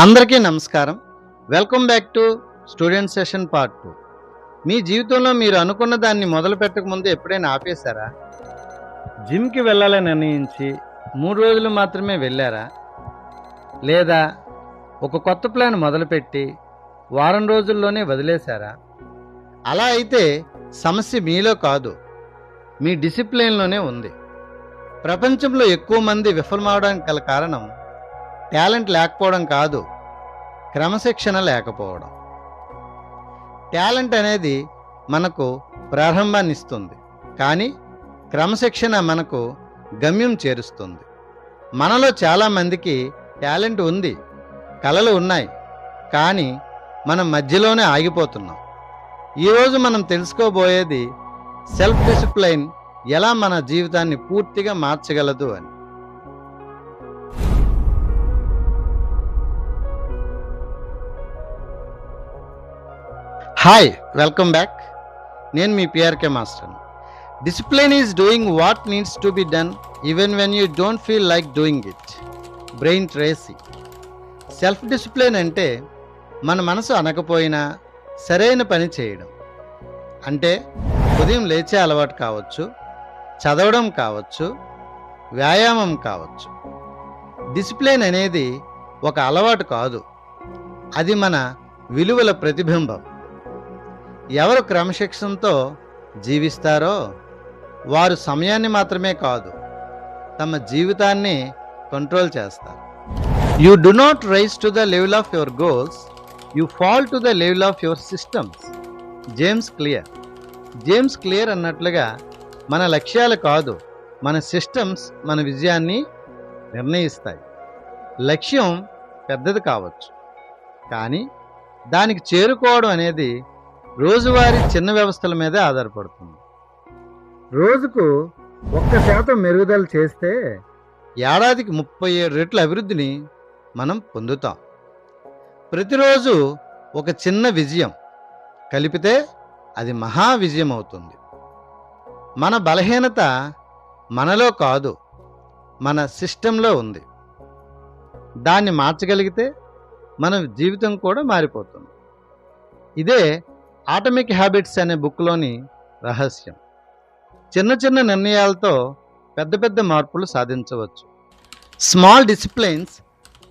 అందరికీ నమస్కారం. Welcome back to student session part two. మీ జీవితంలో మీరు అనుకున్న దాన్ని మొదలు ముందు ఎప్పుడైనా ఆపేశారా? జిమ్కి వెళ్ళాలని నిర్ణయించి మూడు రోజులు మాత్రమే వెళ్ళారా? లేదా ఒక కొత్త ప్లాన్ మొదలుపెట్టి వారం రోజుల్లోనే వదిలేశారా? అలా అయితే సమస్య మీలో కాదు మీ డిసిప్లిన్లోనే ఉంది. ప్రపంచంలో ఎక్కువ మంది విఫలమవడానికి గల కారణం టాలెంట్ లేకపోవడం కాదు క్రమశిక్షణ లేకపోవడం. టాలెంట్ అనేది మనకు ప్రారంభాన్ని ఇస్తుంది కానీ క్రమశిక్షణ మనకు గమ్యం చేరుస్తుంది. మనలో చాలామందికి టాలెంట్ ఉంది కళలు ఉన్నాయి కానీ మనం మధ్యలోనే ఆగిపోతున్నాం. ఈరోజు మనం తెలుసుకోబోయేది సెల్ఫ్ డిసిప్లైన్ ఎలా మన జీవితాన్ని పూర్తిగా మార్చగలదు అని. హాయ్ వెల్కమ్ బ్యాక్ నేను మీ PRK master discipline is doing what needs to be done even when you don't feel like doing it Brian Tracy self discipline అంటే మన మనసు అనకపోయినా సరైన పని చేయడం. అంటే ఉదయం లేచే అలవాటు కావచ్చు చదవడం కావచ్చు వ్యాయామం కావచ్చు. డిసిప్లిన్ అనేది ఒక అలవాటు కాదు. అది మన విలువల ప్రతిబింబం. ఎవరు క్రమశిక్షణతో జీవిస్తారో వారు సమయాన్ని మాత్రమే కాదు తమ జీవితాన్ని కంట్రోల్ చేస్తారు. You do not rise to the level of your goals you fall to the level of your systems James Clear James Clear అన్నట్లుగా మన లక్ష్యాలు కాదు మన సిస్టమ్స్ మన విజయాన్ని నిర్ణయిస్తాయి. లక్ష్యం పెద్దది కావచ్చు. కానీ దానికి చేరుకోవడం అనేది రోజువారీ చిన్న వ్యవస్థల మీదే ఆధారపడుతుంది. రోజుకు ఒక్క శాతం మెరుగుదల చేస్తే ఏడాదికి ముప్పై ఏడు రెట్ల అభివృద్ధిని మనం పొందుతాం. ప్రతిరోజు ఒక చిన్న విజయం కలిపితే అది మహా విజయం అవుతుంది. మన బలహీనత మనలో కాదు మన సిస్టంలో ఉంది. దాన్ని మార్చగలిగితే మన జీవితం కూడా మారిపోతుంది. ఇదే ఆటమిక్ హ్యాబిట్స్ అనే బుక్లోని రహస్యం. చిన్న చిన్న నిర్ణయాలతో పెద్ద పెద్ద మార్పులు సాధించవచ్చు. Small disciplines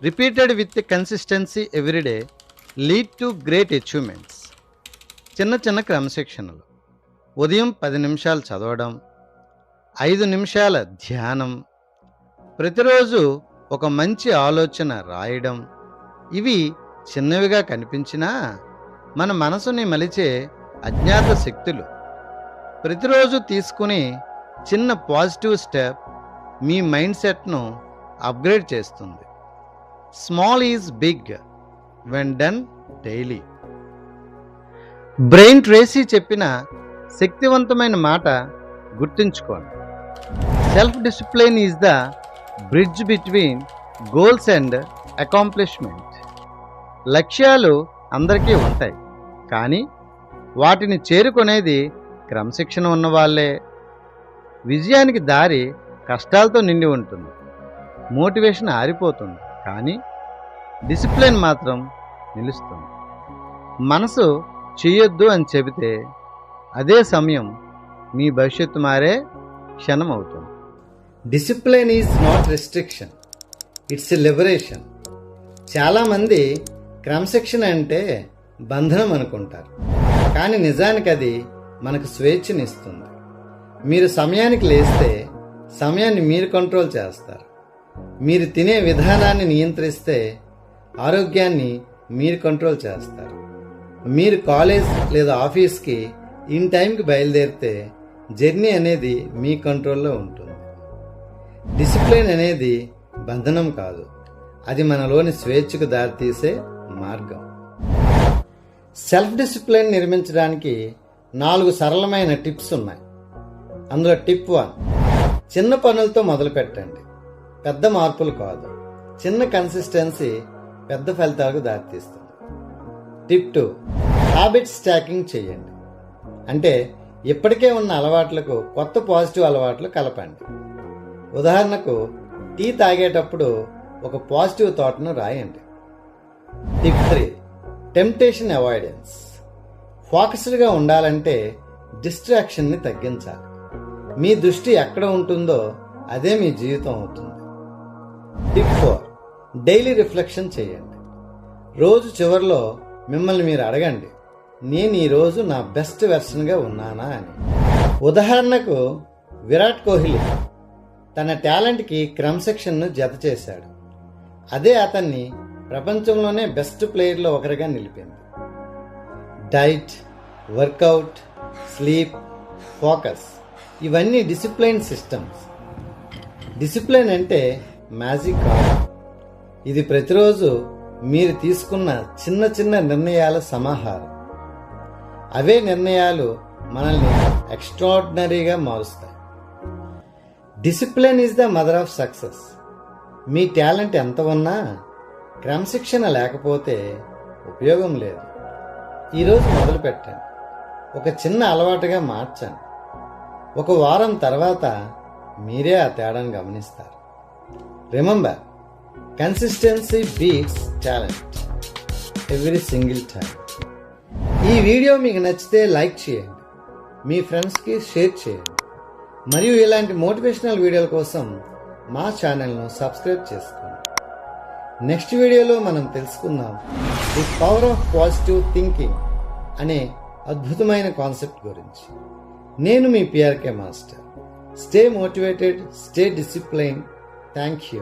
repeated with consistency everyday lead to great achievements. చిన్న చిన్న క్రమశిక్షణలు. ఉదయం పది నిమిషాలు చదవడం ఐదు నిమిషాల ధ్యానం ప్రతిరోజు ఒక మంచి ఆలోచన రాయడం ఇవి చిన్నవిగా కనిపించినా మన మనసుని మలిచే అజ్ఞాత శక్తులు. ప్రతిరోజు తీసుకునే చిన్న పాజిటివ్ స్టెప్ మీ మైండ్ సెట్ను అప్గ్రేడ్ చేస్తుంది. Small is big when done daily. Brian Tracy చెప్పిన శక్తివంతమైన మాట గుర్తుంచుకోండి. Self discipline is the bridge between goals and accomplishment. లక్ష్యాలు అందరికీ ఉంటాయి. కానీ వాటిని చేరుకునేది క్రమశిక్షణ ఉన్నవాళ్ళే. విజయానికి దారి కష్టాలతో నిండి ఉంటుంది. మోటివేషన్ ఆరిపోతుంది. కానీ డిసిప్లిన్ మాత్రం నిలుస్తుంది. మనసు చేయొద్దు అని చెబితే అదే సమయం మీ భవిష్యత్తు మారే క్షణం అవుతుంది. Discipline is not restriction it's liberation. చాలామంది క్రమశిక్షణ అంటే బంధనం అనుకుంటారు. కానీ నిజానికి అది మనకు స్వేచ్ఛనిస్తుంది. మీరు సమయానికి లేస్తే సమయాన్ని మీరు కంట్రోల్ చేస్తారు. మీరు తినే విధానాన్ని నియంత్రిస్తే ఆరోగ్యాన్ని మీరు కంట్రోల్ చేస్తారు. మీరు కాలేజ్ లేదా ఆఫీస్కి ఇన్ టైంకి బయలుదేరితే జర్నీ అనేది మీ కంట్రోల్లో ఉంటుంది. డిసిప్లిన్ అనేది బంధనం కాదు. అది మనలోని స్వేచ్ఛకు దారితీసే మార్గం. సెల్ఫ్ డిసిప్లిన్ నిర్మించడానికి నాలుగు సరళమైన టిప్స్ ఉన్నాయి. అందులో టిప్ వన్ చిన్న పనులతో మొదలు పెట్టండి. పెద్ద మార్పులు కాదు. చిన్న కన్సిస్టెన్సీ పెద్ద ఫలితాలకు దారితీస్తుంది. టిప్ టూ హ్యాబిట్ స్టాకింగ్ చేయండి. అంటే ఇప్పటికే ఉన్న అలవాట్లకు కొత్త పాజిటివ్ అలవాట్లు కలపండి. ఉదాహరణకు టీ తాగేటప్పుడు ఒక పాజిటివ్ థాట్ను రాయండి. టిప్ త్రీ టెంప్టేషన్ అవాయిడెన్స్ ఫోకస్డ్గా ఉండాలంటే డిస్ట్రాక్షన్ని తగ్గించాలి. మీ దృష్టి ఎక్కడ ఉంటుందో అదే మీ జీవితం అవుతుంది. టిప్ ఫోర్ డైలీ రిఫ్లెక్షన్ చేయండి. రోజు చివరిలో మిమ్మల్ని మీరు అడగండి నేను ఈరోజు నా బెస్ట్ వెర్షన్గా ఉన్నానా అని. ఉదాహరణకు విరాట్ కోహ్లీ తన టాలెంట్కి క్రమశిక్షణను జత చేశాడు. అదే అతన్ని ప్రపంచంలోనే బెస్ట్ ప్లేయర్లో ఒకరిగా నిలిపింది డైట్ వర్కౌట్ స్లీప్ ఫోకస్ ఇవన్నీ డిసిప్లైన్ సిస్టమ్స్. డిసిప్లైన్ అంటే మ్యాజిక్ కాదు. ఇది ప్రతిరోజు మీరు తీసుకున్న చిన్న చిన్న నిర్ణయాల సమాహారం. అవే నిర్ణయాలు మనల్ని ఎక్స్ట్రాడినరీగా మారుస్తాయి. Discipline is the mother of success. Me talent ఎంత ఉన్నా క్రమశిక్షణ లేకపోతే ఉపయోగం లేదు. ఈరోజు మొదలు పెట్టాను ఒక చిన్న అలవాటుగా మార్చాను. ఒక వారం తర్వాత మీరే ఆ తేడాను గమనిస్తారు. Remember consistency beats talent every single time ఈ వీడియో మీకు నచ్చితే లైక్ చేయండి. మీ ఫ్రెండ్స్కి షేర్ చేయండి. మరియు ఇలాంటి మోటివేషనల్ వీడియోల కోసం మా ఛానల్ను సబ్స్క్రైబ్ చేసుకోండి. నెక్స్ట్ వీడియోలో మనం తెలుసుకుందాం the power of positive thinking అనే అద్భుతమైన కాన్సెప్ట్ గురించి. నేను మీ PRK master. Stay motivated stay discipline thank you